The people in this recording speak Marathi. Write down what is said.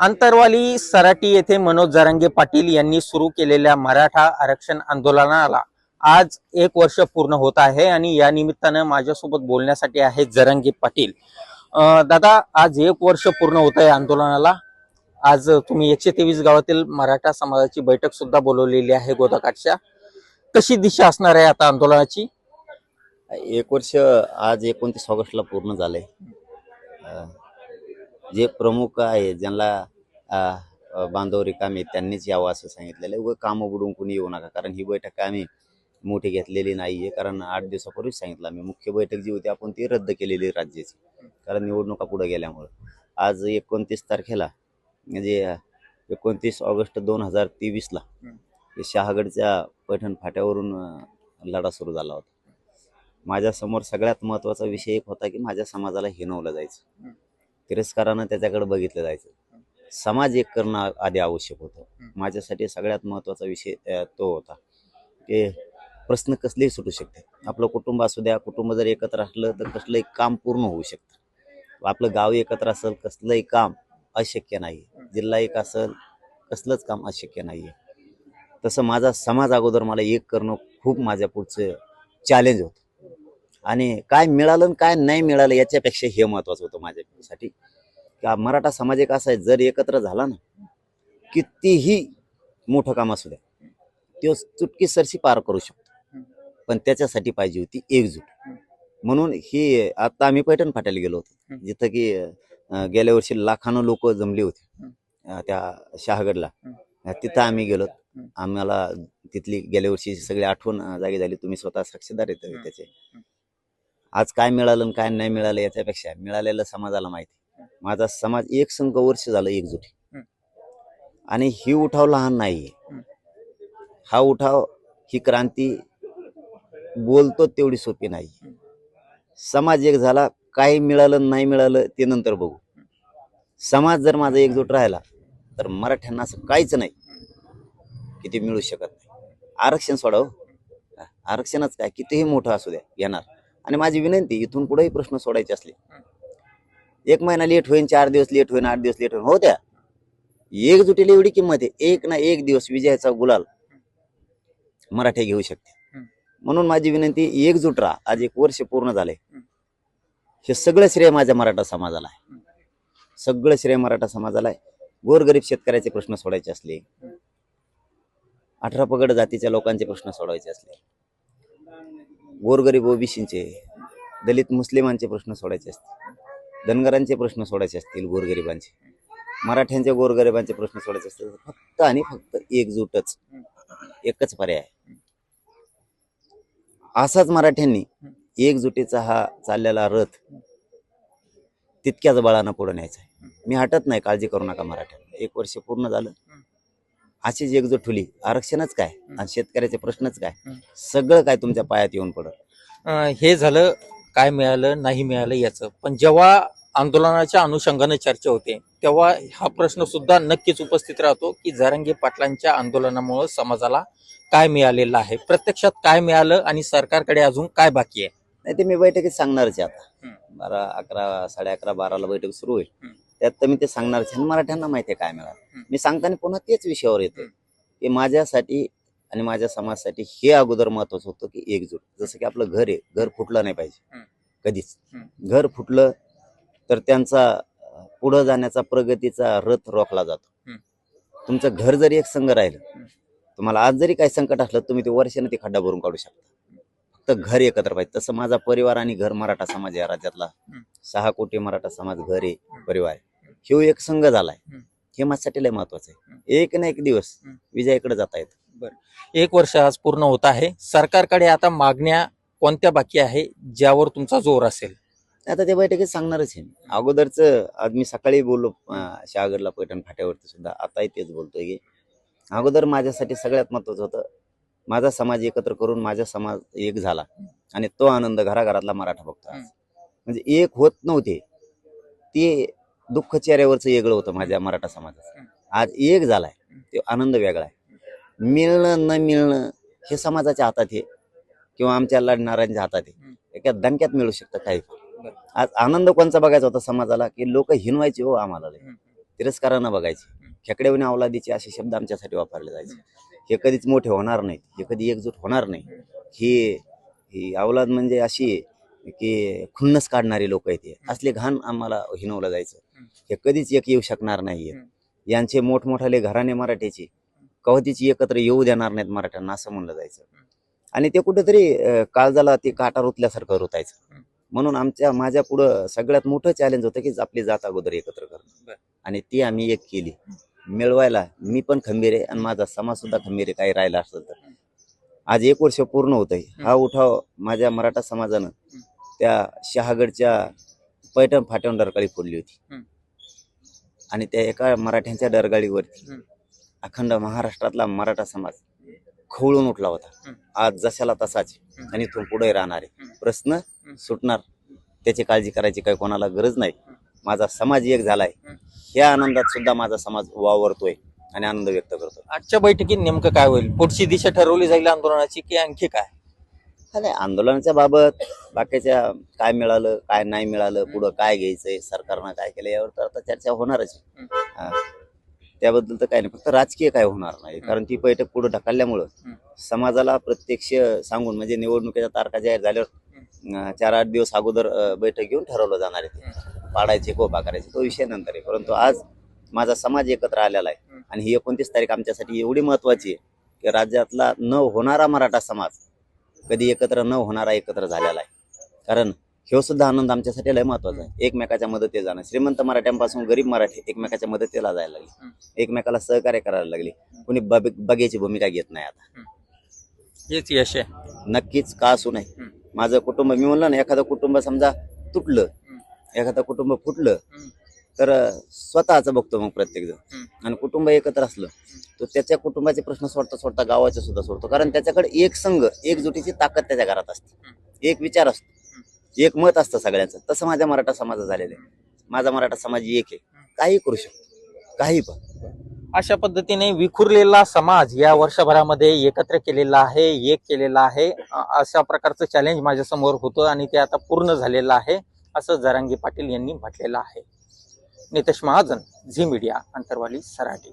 अंतरवाली सराटी येथे मनोज जरांगे पाटील यांनी सुरू केलेल्या मराठा आरक्षण आंदोलनाला आज एक वर्ष पूर्ण होत आहे आणि या निमित्तानं माझ्यासोबत बोलण्यासाठी आहे जरंगे पाटील. दादा आज एक वर्ष पूर्ण होत आहे आंदोलनाला. आज तुम्ही एकशे तेवीस गावातील मराठा समाजाची बैठक सुद्धा बोलवलेली आहे गोदाकाठच्या. कशी दिशा असणार आहे आता आंदोलनाची? एक वर्ष आज एकोणतीस ऑगस्टला पूर्ण झालंय. जे प्रमुख आहे ज्यांना बांधव रिकामे त्यांनीच यावं असं सांगितलेलं आहे. उगं कामं बुडून कुणी येऊ नका कारण ही बैठक आम्ही मोठी घेतलेली नाहीये कारण आठ दिवसापूर्वीच सांगितलं आम्ही. मुख्य बैठक जी होती आपण ती रद्द केलेली आहे राज्याची कारण निवडणुका पुढे गेल्यामुळं. आज एकोणतीस तारखेला म्हणजे एकोणतीस ऑगस्ट दोन हजार तेवीसला शहागडच्या पैठण फाट्यावरून लढा सुरू झाला होता. माझ्यासमोर सगळ्यात महत्त्वाचा विषय एक होता की माझ्या समाजाला हिनवलं जायचं. तिरस्कारानं त्याच्याकडे बघितलं जायचं. समाज एक करणं आधी आवश्यक होतं. माझ्यासाठी सगळ्यात महत्त्वाचा विषय तो होता की प्रश्न कसलेही सुटू शकते. आपलं कुटुंब असू द्या कुटुंब जर एकत्र असलं तर कसलंही काम पूर्ण होऊ शकतं. आपलं गाव एकत्र असेल कसलंही काम अशक्य नाही जिल्हा एक असेल कसलंच काम अशक्य नाही तसं माझा समाज अगोदर मला एक करणं खूप माझ्या पुढचं चॅलेंज होतं. आणि काय मिळालं आणि काय नाही मिळालं याच्यापेक्षा हे महत्वाचं होतं माझ्यासाठी. का मराठा समाज एक असा आहे जर एकत्र झाला ना कितीही मोठं काम असू द्या तो चुटकी सरशी पार करू शकतो. पण त्याच्यासाठी पाहिजे होती एकजूट. म्हणून ही आता आम्ही पैठण फाट्याला गेलो होतो जिथं की गेल्या वर्षी लाखानं लोक जमली होती त्या शहागडला. तिथं आम्ही गेलो. आम्हाला तिथली गेल्या वर्षी सगळी आठवण जागी झाली. तुम्ही स्वतः साक्षीदार येत त्याचे. आज काय मिळालं आणि काय नाही मिळालं याच्यापेक्षा मिळालेलं समाजाला माहिती. माझा समाज एक संघ वर्ष झालं एकजुटी आणि ही उठाव लहान नाही हा. उठाव ही क्रांती बोलतो तेवढी सोपी नाही. समाज एक झाला काही मिळालं नाही मिळालं ते नंतर बघू. समाज जर माझा एकजूट राहिला तर मराठ्यांना असं काहीच नाही. की ते मिळू शकत नाही. आरक्षण सोडाव आरक्षणच काय? कितीही मोठं असू द्या घेणार. आणि माझी विनंती इथून पुढेही प्रश्न सोडायचे असले. एक महिना लेट होईन चार दिवस लेट होईन आठ दिवस लेट होईन. हो द्या एकजुटीला एवढी किंमत आहे एक ना एक दिवस विजयाचा गुलाल मराठी घेऊ शकते. म्हणून माझी विनंती एकजूट राहा. आज एक वर्ष पूर्ण झालंय. हे. सगळं श्रेय माझ्या मराठा समाजाला आहे. सगळं श्रेय मराठा समाजाला आहे. गोरगरीब शेतकऱ्याचे प्रश्न सोडायचे असले. अठरा पगड जातीच्या लोकांचे प्रश्न सोडवायचे असले. गोरगरीब ओबीसींचे दलित मुस्लिमांचे प्रश्न सोडायचे असतील धनगरांचे प्रश्न सोडायचे असतील गोरगरिबांचे मराठ्यांच्या गोरगरिबांचे प्रश्न सोडायचे असतील फक्त आणि फक्त एकजूटच एकच पर्याय आहे. असाच मराठ्यांनी एकजुटीचा हा चाललेला रथ तितक्याच बळानं पुढे न्यायचा आहे मी हटत नाही काळजी करू नका मराठ्यांना एक वर्ष पूर्ण झालं अशीच एकजूट ठुली आरक्षणच काय? आणि शेतकऱ्याचे प्रश्नच काय? सगळं काय तुमच्या पायात येऊन पडत हे झालं काय मिळालं नाही मिळालं याचं. पण जेव्हा आंदोलनाच्या अनुषंगाने चर्चा होते तेव्हा हा प्रश्न सुद्धा नक्कीच उपस्थित राहतो की जरांगे पाटलांच्या आंदोलनामुळे समाजाला काय मिळालेलं आहे? प्रत्यक्षात काय मिळालं आणि सरकारकडे अजून काय बाकी आहे? नाही ते मी बैठकीत सांगणारच आहे आता. बारा अकरा साडे अकरा बाराला बैठक सुरू होईल. त्यात तर मी ते आहे. आणि मराठ्यांना माहिती आहे काय मिळालं. मी सांगताना पुन्हा तेच विषयावर येतो. की माझ्यासाठी आणि माझ्या समाजासाठी हे अगोदर महत्वाचं होतं की एकजूट जसं की आपलं घर आहे घर फुटलं नाही पाहिजे. कधीच. घर फुटलं तर त्यांचा पुढं जाण्याचा प्रगतीचा रथ रोखला जातो. तुमचं घर जरी एक संघ राहिलं. तुम्हाला आज जरी काही संकट असलं तुम्ही ते वर्षाने ते खड्डा भरून काढू शकता फक्त घर एकत्र पाहिजे तसं माझा परिवार आणि घर मराठा समाज या राज्यातला. सहा कोटी मराठा समाज घर आहे परिवार आहे ह्यो एक संघ झालाय. हे माझ्यासाठी लय महत्वाचं आहे. एक ना एक दिवस. विजयाकडे जाता येत. एक वर्ष आज पूर्ण होत आहे. सरकारकडे आता मागण्या कोणत्या बाकी आहे ज्यावर तुमचा जोर असेल? आता त्या बैठकीत सांगणारच आहे अगोदरच आज मी सकाळी बोललो शहागडला पैठण फाट्यावरती सुद्धा. आताही तेच बोलतोय की अगोदर माझ्यासाठी सगळ्यात महत्वाचं होतं माझा समाज एकत्र करून माझा समाज एक झाला. आणि तो आनंद घराघरातला मराठा बघतो म्हणजे एक होत नव्हते. ते दुःख चेहऱ्यावरचं वेगळं होतं माझ्या मराठा समाजाचं. आज एक झालाय. ते आनंद वेगळा आहे. मिळणं न मिळणं हे समाजाच्या हातात आहे. किंवा आमच्या लढणाऱ्यांच्या हातात आहे. एका दणक्यात मिळू शकतं काही. आज आनंद कोणचा बघायचा होता समाजाला? की लोक हिनवायचे हो आम्हाला तिरस्कारानं बघायचे. खेकड्यावणी अवलादीचे असे शब्द आमच्यासाठी वापरले जायचे. हे कधीच मोठे होणार नाहीत. हे कधी एकजूट होणार नाही. ही ही अवलाद म्हणजे अशी की खुन्नस काढणारी लोक आहेत असले घाण आम्हाला हिनवलं जायचं. हे कधीच एक येऊ शकणार नाहीये. यांचे मोठमोठाले घराणे मराठीचे कवतीची एकत्र येऊ देणार नाहीत मराठ्यांना असं म्हणलं जायचं. आणि ते कुठेतरी काळजाला ते काटा रुतल्यासारखं रुतायचं. म्हणून आमच्या माझ्या पुढं सगळ्यात मोठं चॅलेंज होतं की आपली जात अगोदर एकत्र करणं. आणि ती आम्ही एक केली. मिळवायला मी पण खंबीर आहे आणि माझा समाज सुद्धा खंबीर आहे काही राहिला असेल तर. आज एक वर्ष पूर्ण होत आहे हा उठाव माझ्या मराठा समाजानं त्या शहागडच्या पैठण फाट्यावर डरकाळी फोडली होती. आणि त्या एका मराठ्यांच्या डरगाळीवरती. अखंड महाराष्ट्रातला मराठा समाज खवळून उठला होता. आज जशाला तसाच. आणि इथून पुढे राहणार आहे. प्रश्न सुटणार त्याची काळजी करायची काही कोणाला गरज नाही माझा समाज एक झालाय. ह्या आनंदात सुद्धा माझा समाज वावरतोय आणि आनंद व्यक्त करतोय आजच्या बैठकीत नेमकं काय होईल पुढची दिशा ठरवली जाईल आंदोलनाची की आणखी काय नाही आंदोलनाच्या बाबत बाकीच्या काय मिळालं काय नाही मिळालं पुढं काय घ्यायचंय सरकारनं काय केलं यावर तर आता चर्चा होणारच. हा. त्याबद्दल तर काय नाही फक्त राजकीय काय होणार नाही कारण ती बैठक पुढे ढकलल्यामुळं. समाजाला प्रत्यक्ष सांगून म्हणजे निवडणुकीच्या तारखा जाहीर झाल्यावर अं, चार आठ दिवस अगोदर अं, बैठक घेऊन ठरवलं जाणार आहे ते पाडायचे कोबा करायचे तो विषय नंतर आहे परंतु आज माझा समाज एकत्र आलेला आहे. आणि ही एकोणतीस तारीख आमच्यासाठी एवढी महत्वाची आहे की राज्यातला न होणारा मराठा समाज कधी एकत्र न होणारा एकत्र झालेला आहे. कारण ह्यो सुद्धा आनंद आमच्यासाठी लय महत्त्वाचा आहे. एकमेकाच्या मदतीला जाणं. श्रीमंत मराठ्यांपासून गरीब मराठी एकमेकाच्या मदतीला जायला लागले. एकमेकाला सहकार्य करायला लागले. कोणी बग- बघ्याची भूमिका घेत नाही आता. हेच यश आहे. नक्कीच का असू नये. माझं कुटुंब मी म्हणलं ना एखादं कुटुंब समजा तुटलं. एखादं कुटुंब फुटलं. तर स्वतःच बघतो मग प्रत्येक जण हम्म. आणि कुटुंब एकत्र असलं तो त्याच्या कुटुंबाचे प्रश्न सोडता सोडता गावाचे सुद्धा सोडतो. कारण त्याच्याकडे एक संघ एकजुटीची ताकद त्याच्या घरात असते. एक विचार असतो. एक मत असतं सगळ्यांचं. तसं माझ्या मराठा समाज झालेलं आहे. माझा मराठा समाज एक आहे. काही करू शकतो. काही पण. अशा पद्धतीने विखुरलेला समाज या वर्षभरामध्ये एकत्र केलेला आहे एक केलेला आहे. अशा प्रकारचं चॅलेंज माझ्यासमोर होतं आणि ते आता पूर्ण झालेलं आहे असं जरांगी पाटील यांनी म्हटलेलं आहे. Nitesh Mahajan Zee media Antarwali Sarati.